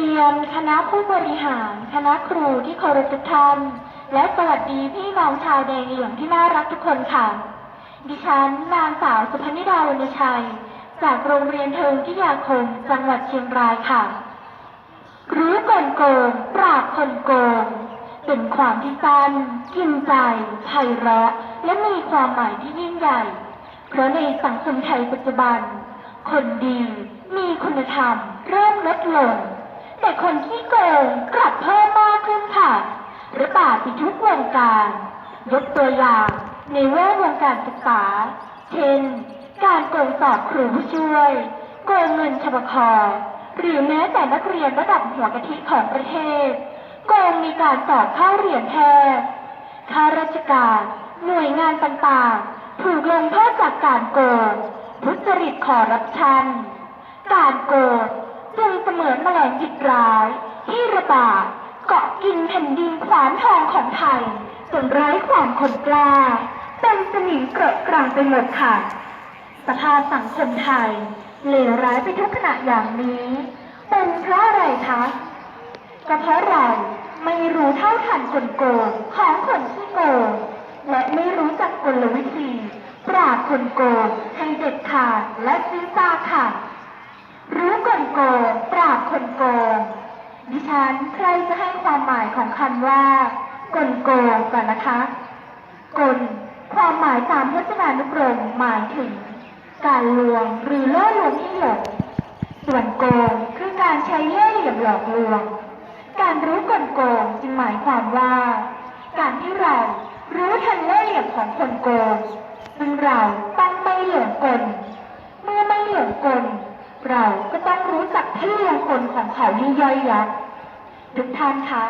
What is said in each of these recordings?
รียน คณะผู้บริหาร คณะครูที่เคารพทุกท่าน และสวัสดีพี่น้องชาวแดงเหลืองที่น่ารักทุกคนค่ะ ดิฉันนางสาวสุพนิดาวรรณชัย จากโรงเรียนเทิงที่ยาคม จังหวัดเชียงรายค่ะ รู้ก่อนโกง ปราบคนโกง เป็นความที่สั้นกินใจไพเราะ และมีความหมายที่ยิ่งใหญ่ เพราะในสังคมไทยปัจจุบัน คนดีมีคุณธรรมเริ่มลดลง แต่คนที่โกงกลับเพิ่มมากขึ้นค่ะระบาดไปทุกวงการ ยกตัวอย่างในแวดวงการศึกษา เช่น การโกงสอบครูผู้ช่วย โกงเงินชบคหรือแม้แต่นักเรียนระดับหัวกะทิของประเทศ โกงมีการสอบเข้าเรียนแพทย์ข้าราชการ หน่วยงานต่างๆ ถูกลงโทษจากการโกงทุจริตคอร์รัปชัน การโกง จึงเสมือนแมลงจิตร้าย ที่ระบาดเกาะกินแผ่นดินขวานทองของไทยจนไร้ความคนกล้าเป็นสนิมเกลอะกลางไปหมดค่ะ สภาพสังคมไทยเลวร้ายไปทุกขณะอย่างนี้เป็นเพราะอะไรคะก็เพราะเราไม่รู้เท่าทันคนโกงคนที่โกง และไม่รู้จักกลวิธี ปราบคนโกงให้เด็ดขาดและซื้อซาค่ะ รู้ก่อนโกาบคนโกง ดิฉันใครจะให้ความหมายของคำว่ากลโกงก่อนนะคะ กล ความหมายตามพจนานุกรมหมายถึง การลวงหรือล่อลวงให้หลงส่วนโกงคือการใช้เล่ห์เหลี่ยมหลอกลวง การรู้กลโกงจึงหมายความว่า การที่เรารู้ทันเล่ห์เหลี่ยมของคนโกงซึ่งเราต้องไม่หลงกล เมื่อไม่หลงกล เราก็ต้อง รู้จักที่ลงกลของเขาให้ย่อยยับทุกท่านคะ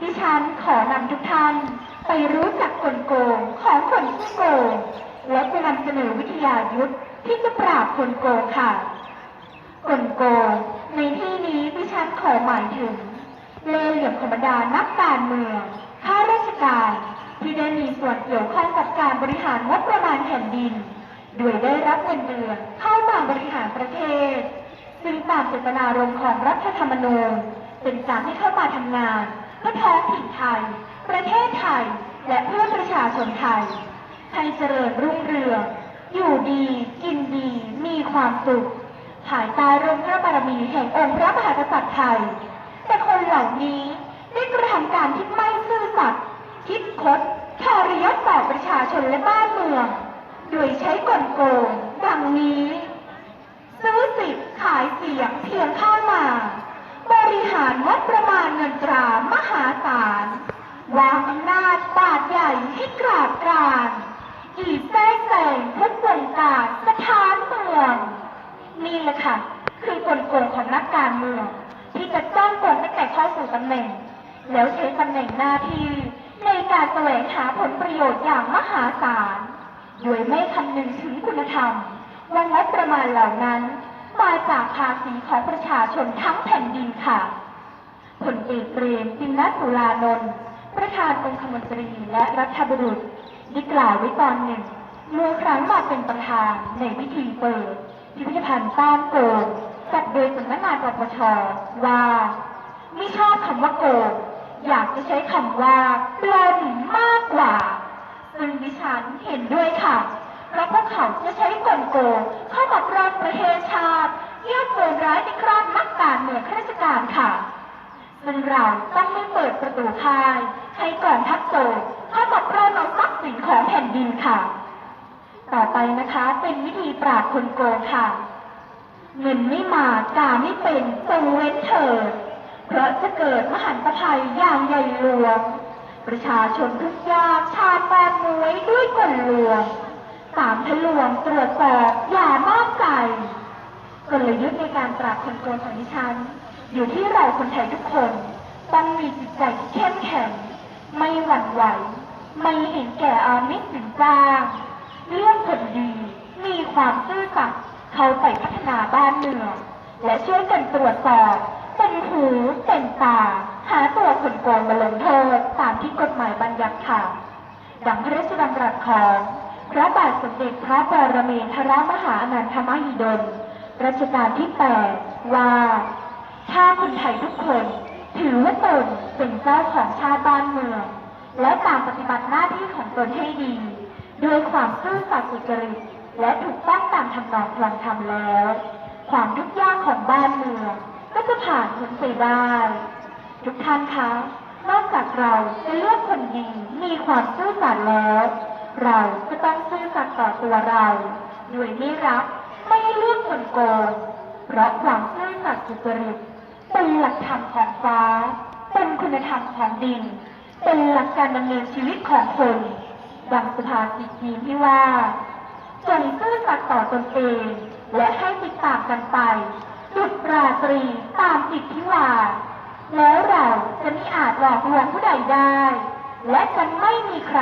ดิฉันขอนำทุกท่าน ไปรู้จักกลโกงของคนที่โกง และจะนำเสนอวิทยายุทธที่จะปราบคนโกงค่ะ กลโกง ในที่นี้ดิฉันขอหมายถึง เล่เหลี่ยมธรรมดานักการเมืองข้าราชการที่ได้มีส่วนเกี่ยวข้องกับการบริหารงบประมาณแผ่นดิน โดยได้รับเงินเดือนเข้ามาบริหารประเทศ ซึ่งตามเจตนารมณ์ของรัฐธรรมนูญเป็นการให้เข้ามาทำงานเพื่อท้องถิ่นไทย ประเทศไทย และเพื่อประชาชนไทยให้เจริญรุ่งเรืองอยู่ดีกินดีมีความสุขภายใต้ร่มพระบารมีแห่งองค์พระมหากษัตริย์ไทย แต่คนเหล่านี้ได้กระทำการที่ไม่ซื่อสัตย์คิดคดทรยศต่อประชาชนและบ้านเมือง โดยใช้กลโกงดังนี้ซื้อสิทธิ์ขายเสียงเพียงเข้ามา บริหารงบประมาณเงินตรามหาศาลวางอำนาจบาดใหญ่ให้กราบกรานกีแทรกแซงทุกวงการสถานเมือง นี่แหละค่ะ คือกลโกงของนักการเมือง ที่จะจ้องโกงตั้งแต่เข้าสู่ตำแหน่ง แล้วใช้ตำแหน่งหน้าที่ในการแสวงหาผลประโยชน์อย่างมหาศาล โดยไม่คำนึงถึงคุณธรรมว่างบประมาณเหล่านั้น มาจากภาษีของประชาชนทั้งแผ่นดินค่ะผลเอกเปรมตินตุลานนท์ประธานองคมนตรีและรัฐบุรุษได้กล่าวไว้ตอนหนึ่งเมื่อครั้งมาเป็นประธานในพิธีเปิด พิพิธภัณฑ์ต้านโกงจัดโดยสำนักงานปปชว่า ไม่ชอบคำว่าโกงอยากจะใช้คำว่าปล้นมากกว่า ซึ่งดิฉันเห็นด้วยค่ะเพราะพวกเขาจะใช้กลโกงเข้ามาปล้นประเทศชาติเยื่อโกง ร้ายในคราบนักการเมืองข้าราชการค่ะซึ่งเราต้องไม่เปิดประตูพายให้ก่องทัพโจรเข้ามาปล้นเอาทรัพย์สินของแผ่นดินค่ะ ต่อไปนะคะเป็นวิธีปราบคนโกงค่ะ เงินไม่มากาไม่เป็นจงเว้นเถิดเพราะจะเกิดมหันตภัยอย่างใหญ่หลวงประชาชนทุกยากชาแปดมวยด้วยกลลวงตามทะลวงตรวจสอบอย่านอกใจ กลยุทธ์ในการปราบคนโกงของดิฉัน อยู่ที่เราคนไทยทุกคน ต้องมีจิตใจที่เข้มแข็ง ไม่หวั่นไหว ไม่เห็นแก่อามิตรสินจ้างเรื่องผลดี มีความซื่อสัตย์เข้าไปพัฒนาบ้านเมืองและช่วยกันตรวจสอบเป็นหูเป็นตา หาตัวคนโกงมาลงโทษตามที่กฎหมายบัญญัติค่ะ ดังพระราชดำรัสของ พระบาทสมเด็จพระปรเมนทรมหาอนันทมหิดล รัชกาลที่ 8 ว่าถ้าคนไทยทุกคน ถือว่าตนเป็นเจ้าของชาติบ้านเมือง และต่างปฏิบัติหน้าที่ของตนให้ดี ด้วยความซื่อสัตย์สุจริตและถูกต้องตามทำนองคลองธรรมแล้ว ความทุกข์ยากของบ้านเมืองก็จะผ่านพ้นไปได้ ทุกท่านคะนอกจากเราจะเลือกคนดีมีความซื่อสัตย์แล้ว เราก็ต้องซื่อสัตย์ต่อตัวเรา โดยไม่รับ ไม่ให้เลือกคนโกงเพราะความซื่อสัตย์สุจริตเป็นหลักธรรมของฟ้า เป็นคุณธรรมของดิน เป็นหลักการดำเนินชีวิตของคนดังสุภาษิตจีนที่ว่าจงซื่อสัตย์ต่อตนเองและให้ติดตามกันไปดุจราตรีตามจิตทิว่าแล้วเราจะไม่อาจหลอกลวงผู้ใดได้ และจะไม่มีใคร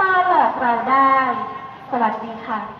มาหลอกเราได้ สวัสดีค่ะ